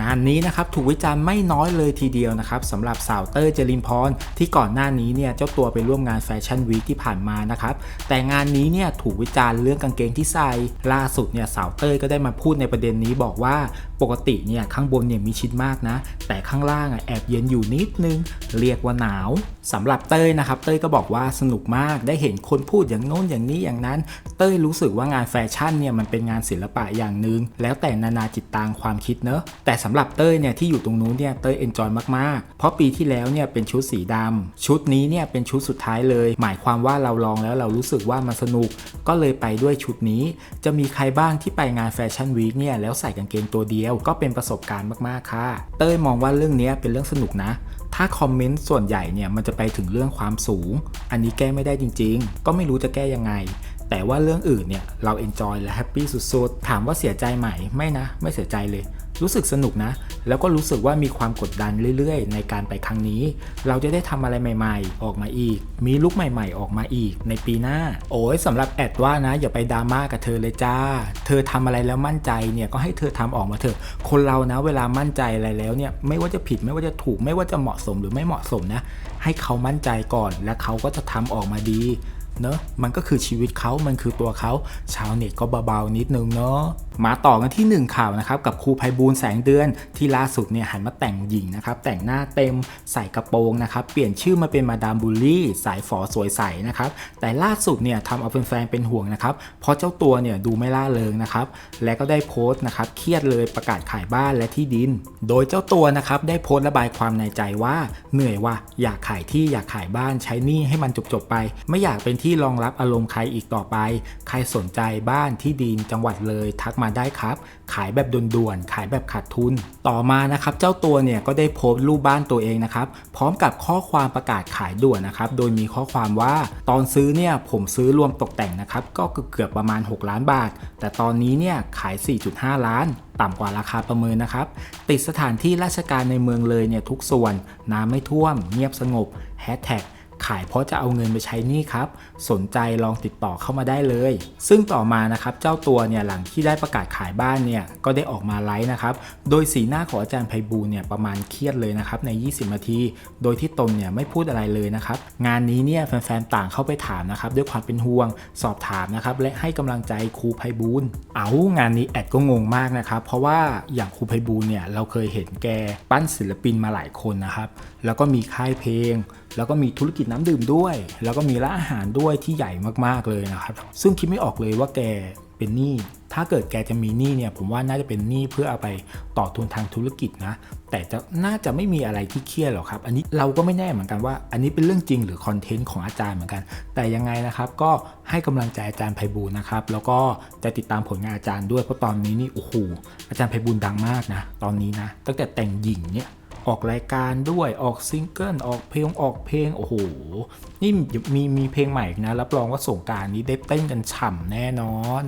งานนี้นะครับถูกวิจารณ์ไม่น้อยเลยทีเดียวนะครับสำหรับสาวเต้ยเจรินพรที่ก่อนหน้านี้เนี่ยเจ้าตัวไปร่วมงานแฟชั่นวีคที่ผ่านมานะครับแต่งานนี้เนี่ยถูกวิจารณ์เรื่องกางเกงที่ใส่ล่าสุดเนี่ยสาวเต้ยก็ได้มาพูดในประเด็นนี้บอกว่าปกติเนี่ยข้างบนเนี่ยมีชิดมากนะ แต่ข้างล่างอะแอบเย็นอยู่นิดนึง เรียกว่าหนาวสำหรับเต้ยนะครับเต้ยก็บอกว่าสนุกมากได้เห็นคนพูดอย่างโน้นอย่างนี้อย่างนั้น เต้ยรู้สึกว่างานแฟชั่นเนี่ยมันเป็นงานศิลปะอย่างหนึ่งแล้วแต่นานาจิตตังความคิดเนอะแต่สำหรับเต้ยเนี่ยที่อยู่ตรงนู้นเนี่ยเต้ยเอนจอยมากๆ เพราะปีที่แล้วเนี่ยเป็นชุดสีดำชุดนี้เนี่ยเป็นชุดสุดท้ายเลย หมายความว่าเราลองแล้วเรารู้สึกว่ามันสนุก ก็เลยไปด้วยชุดนี้ จะมีใครบ้างที่ไปงานแฟชั่นวีคเนี่ยแล้วใส่กางเกงตัวเดียว ก็เป็นประสบการณ์มากๆค่ะ เต้ยมองว่าเรื่องนี้เป็นเรื่องสนุกนะถ้าคอมเมนต์ส่วนใหญ่เนี่ยมันจะไปถึงเรื่องความสูง อันนี้แก้ไม่ได้จริงๆ ก็ไม่รู้จะแก้ยังไง แต่ว่าเรื่องอื่นเนี่ยเราเอนจอยและแฮปปี้สุดๆ ถามว่าเสียใจไหม ไม่นะ ไม่เสียใจเลย รู้สึกสนุกนะ แล้วก็รู้สึกว่ามีความกดดันเรื่อยๆ ในการไปครั้งนี้ เราจะได้ทำอะไรใหม่ๆ ออกมาอีก มีลุคใหม่ๆ ออกมาอีก ในปีหน้า โอ้ยสำหรับแอดว่านะ อย่าไปดราม่ากับเธอเลยจ้า เธอทำอะไรแล้วมั่นใจเนี่ยก็ให้เธอทำออกมาเถอะ คนเรานะ เวลามั่นใจอะไรแล้วเนี่ยไม่ว่าจะผิดไม่ว่าจะถูกไม่ว่าจะเหมาะสมหรือไม่เหมาะสมนะ ให้เขามั่นใจก่อน และเขาก็จะทำออกมาดี เนอะมันก็คือชีวิตเขามันคือตัวเขาชาวเน็ตก็เบาๆนิดนึงเนาะมาต่อกันที่หนึ่งข่าวนะครับกับครูภัยบูลแสงเดือนที่ล่าสุดเนี่ยหันมาแต่งหญิงนะครับแต่งหน้าเต็มใส่กระโปรงนะครับเปลี่ยนชื่อมาเป็นมาดามบูลลี่ สายฝอสวยใสนะครับแต่ล่าสุดเนี่ยทำเอาแฟนๆเป็นห่วงนะครับเพราะเจ้าตัวเนี่ยดูไม่ล่าเริงนะครับและก็ได้โพสต์นะครับเครียดเลยประกาศขายบ้านและที่ดิน โดยเจ้าตัวนะครับได้โพสต์ระบายความในใจว่าเหนื่อยว่ะอยากขายที่อยากขายบ้านใช้หนี้ให้มันจบๆไป ไม่อยากเป็นที่รองรับอารมณ์ใครอีกต่อไป ใครสนใจบ้านที่ดินจังหวัดเลยทักมาได้ครับ ขายแบบด่วนๆ ขายแบบขาดทุน ต่อมานะครับเจ้าตัวเนี่ยก็ได้โพสต์รูปบ้านตัวเองนะครับ พร้อมกับข้อความประกาศขายด่วนนะครับ โดยมีข้อความว่าตอนซื้อเนี่ยผมซื้อรวมตกแต่งนะครับ ก็เกือบประมาณ 6 ล้านบาท แต่ตอนนี้เนี่ยขาย 4.5 ล้านต่ำกว่าราคาประเมินนะครับ ติดสถานที่ราชการในเมืองเลยเนี่ยทุกส่วน น้ำไม่ท่วม เงียบสงบแฮชแท็ก ขายเพราะจะเอาเงินไปใช้หนี้ครับ สนใจลองติดต่อเข้ามาได้เลย ซึ่งต่อมานะครับเจ้าตัวเนี่ยหลังที่ได้ประกาศขายบ้านเนี่ยก็ได้ออกมาไลฟ์นะครับโดยสีหน้าของอาจารย์ไพบูลเนี่ยประมาณเครียดเลยนะครับใน 20 นาที โดยที่ตนเนี่ยไม่พูดอะไรเลยนะครับงานนี้เนี่ยแฟนๆต่างเข้าไปถามนะครับด้วยความเป็นห่วงสอบถามนะครับและให้กำลังใจครูไพบูลเอางานนี้แอดก็งงมากนะครับเพราะว่าอย่างครูไพบูลเนี่ยเราเคยเห็นแกปั้นศิลปินมาหลายคนนะครับแล้วก็มีค่ายเพลง แล้วก็มีธุรกิจน้ำดื่มด้วย แล้วก็มีร้านอาหารด้วยที่ใหญ่มากๆเลยนะครับ ซึ่งคิดไม่ออกเลยว่าแกเป็นหนี้ถ้าเกิดแกจะมีหนี้เนี่ยผมว่าน่าจะเป็นหนี้เพื่อเอาไปต่อทุนทางธุรกิจนะ แต่จะน่าจะไม่มีอะไรที่เครียดหรอกครับ อันนี้เราก็ไม่แน่เหมือนกันว่า อันนี้เป็นเรื่องจริงหรือคอนเทนต์ของอาจารย์เหมือนกัน แต่ยังไงนะครับก็ให้กำลังใจอาจารย์ไพบูลนะครับ แล้วก็จะติดตามผลงานอาจารย์ด้วยเพราะตอนนี้นี่โอ้โหอาจารย์ไพบูลดังมากนะ ตอนนี้นะตั้งแต่แต่งหญิงเนี่ย ออกรายการด้วยออกซิงเกิลออกเพลงออกเพลงโอ้โห นี่มีมีเพลงใหม่นะ รับรองว่าสงการนี้ได้เต้นกันฉ่ำแน่นอน